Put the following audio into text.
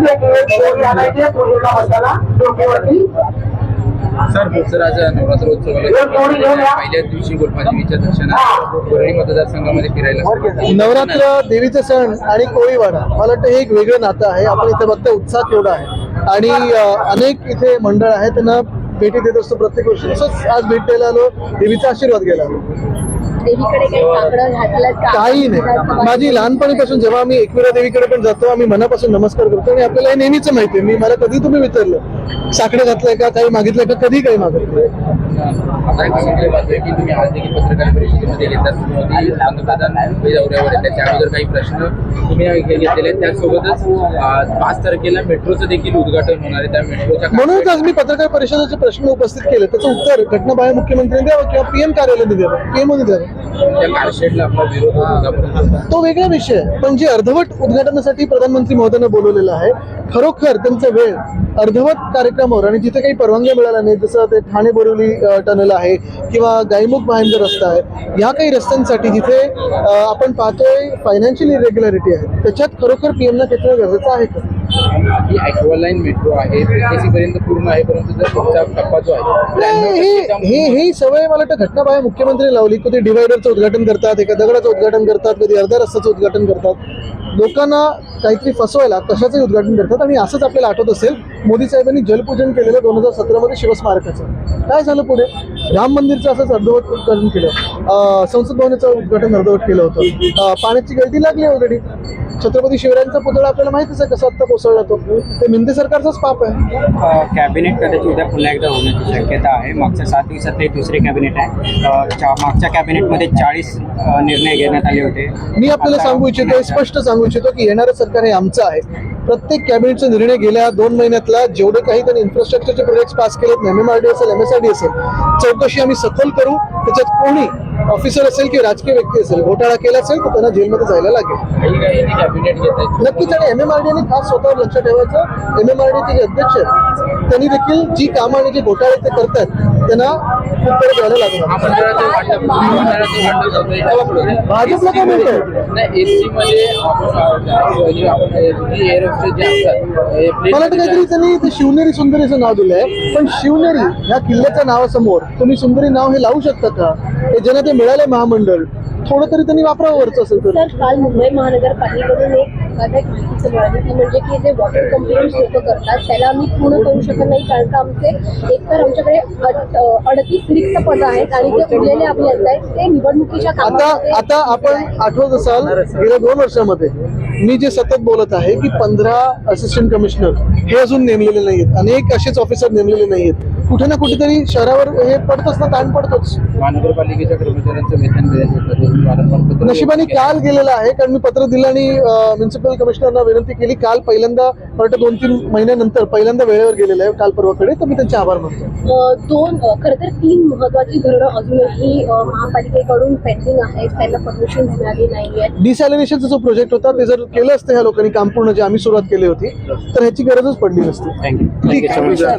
पोळी आणायचे पोळीला मसाला डोक्यावरती सर बोसराज नवरात्रोत्सवाला पहिल्याच दिवशी गोलपादेवीच्या दर्शनात परळी मतदारसंघामध्ये फिरायला नवरात्र देवीचे सण आणि कोळीवाडा मला वाटतं हे एक वेगळं नातं आहे. आपण इथे बघता उत्साह केवढा आहे. आणि अनेक इथे मंडळ आहेत त्यांना भेटी देत असतो प्रत्येक वर्षी. तसंच आज भेट द्यायला आलो देवीचा आशीर्वाद घ्यायला आलो. देवीकडे काही काकडं घातलं का? काही नाही. माझी लहानपणीपासून जेव्हा आम्ही एकविरा देवीकडे पण जातो आम्ही मनापासून नमस्कार करतो आणि आपल्याला हे नेहमीच माहिती आहे. मी मला कधी तुम्ही विचारलं साकडं घातलंय का काही मागितलंय का कधी काही काही प्रश्न तुम्ही घेतलेले त्यासोबतच पाच तारखेला मेट्रोचं देखील उद्घाटन होणार आहे त्या मेट्रोच्या म्हणूनच आज मी पत्रकार परिषदेचे प्रश्न उपस्थित केले त्याचं उत्तर घटनाबाह्य मुख्यमंत्र्यांनी द्यावं किंवा पीएम कार्यालयाने द्यावं? पीएमओने द्यावं? तो वेगळा विषय पण जे अर्धवट उद्घाटनासाठी प्रधानमंत्री महोदयांना बोलवलेलं आहे खरोखर त्यांचा वेळ अर्धवट कार्यक्रमावर आणि जिथे काही परवानग्या मिळाल्या नाही जसं ते ठाणे बोरिवली टनल आहे किंवा गायमुख भायंदर रस्ता आहे ह्या काही रस्त्यांसाठी जिथे आपण पाहतोय फायनान्शियल इरेग्युलॅरिटी आहे त्याच्यात खरोखर पीएमना घेतलं गरजेचं आहे का? ही ॲक्वालाईन मेट्रो आहे पर्यंत पूर्ण आहे परंतु जर पुढचा टप्पा जो आहे हे हे ही सवय मला वाटतं घटनाबाह्य मुख्यमंत्री लावली कधी डिवायडरचं उद्घाटन करतात एका दगडाचं उद्घाटन करतात कधी अर्ध्या रस्त्याचं उद्घाटन करतात. लोकांना काहीतरी फसवायला कशाचंही उद्घाटन करतात आणि असंच आपल्याला आठवत असेल मोदी साहेबांनी जलपूजन केलेलं दोन हजार सतरामध्ये शिवस्मारकाचं. काय झालं पुढे? राम मंदिरचं असंच अर्धवट उद्घाटन केलं संसद भवनाचं उद्घाटन अर्धवट केलं होतं पाण्याची गळती लागली ऑलरेडी छत्रपती शिवरायांचा पुतळा आपल्याला माहितीच आहे कसा आत्ता कोसळला तो. ते मिंदे सरकारचाच पाप आहे. कॅबिनेट कदाचित उद्या पुन्हा एकदा होण्याची शक्यता आहे. मागच्या सात दिवसातले दुसरे कॅबिनेट आहे. मागच्या कॅबिनेटमध्ये चाळीस निर्णय घेण्यात आले होते. मी आपल्याला सांगू इच्छितो स्पष्ट सांगू इच्छितो की येणारं सरकार हे आमचं आहे. प्रत्येक कॅबिनेटचा निर्णय गेल्या दोन महिन्यातला जेवढे काही त्यांनी इन्फ्रास्ट्रक्चरचे प्रोजेक्ट पास केलेत एम एम आर डी असेल एम एस आर डी असेल चौकशी आम्ही सखोल करू. त्याच्यात कोणी ऑफिसर असेल किंवा राजकीय व्यक्ती असेल घोटाळा केला असेल तर त्यांना जेलमध्ये जायला लागेल. नक्कीच आणि एम एम आर डी खास स्वतःवर लक्ष ठेवायचं. एम एम आर डीचे जे अध्यक्ष आहेत त्यांनी देखील जी कामं आणि जे घोटाळे ते करतात त्यांना उत्तर द्यायला लागणार. भाजपला काय मिळतं मला काहीतरी त्यांनी ते शिवनेरी सुंदरीचं नाव दिलंय पण शिवनेरी ह्या किल्ल्याच्या नावासमोर तुम्ही सुंदरी नाव हे लावू शकता का हे ज्यांना ते मिळालंय महामंडळ थोडं तरी त्यांनी वापरावं वरचं असेल तर. तर काल मुंबई महानगरपालिकेकडून एक धक्कादायक माहिती समोर आली ती म्हणजे की जे वॉटर कंप्लेंट्स लोक करतात त्याला आम्ही पूर्ण करू शकत नाही कारण का आमचे एकतर आमच्याकडे अड- अडतीस रिक्त पदं आहेत आणि ते उरलेले अभियंता आहेत. ते निवडणुकीच्या आता आता आपण आठवत असाल गेल्या दोन वर्षामध्ये मी जे सतत बोलत आहे की पंधरा असिस्टंट कमिशनर हे अजून नेमलेले नाहीयेत. अनेक असेच ऑफिसर नेमलेले नाहीयेत. कुठे ना कुठेतरी शहरावर हे पडतोच ना ताण पडतोच. महानगरपालिकेच्या कर्मचाऱ्यांचं वेतन वारंवार नशिबाने काल गेलेलं आहे कारण मी पत्र दिलं आणि म्युन्सिपल कमिशनरना विनंती केली. काल पहिल्यांदा वाटतं दोन तीन महिन्यानंतर पहिल्यांदा वेळेवर गेलेलं आहे काल परवाकडे तर मी त्यांचे आभार मानतो. दोन खरं तर तीन महत्वाची धरणं अजूनही महापालिकेकडून पेंडिंग आहेत. त्यांना परमिशन मिळाली नाही आहेत डिसॅलिनेशनचा जो प्रोजेक्ट होता ते जर केलं असतं ह्या लोकांनी काम पूर्ण जे आम्ही सुरुवात केली होती तर ह्याची गरजच पडली नसती. थँक्यू ठीक आहे.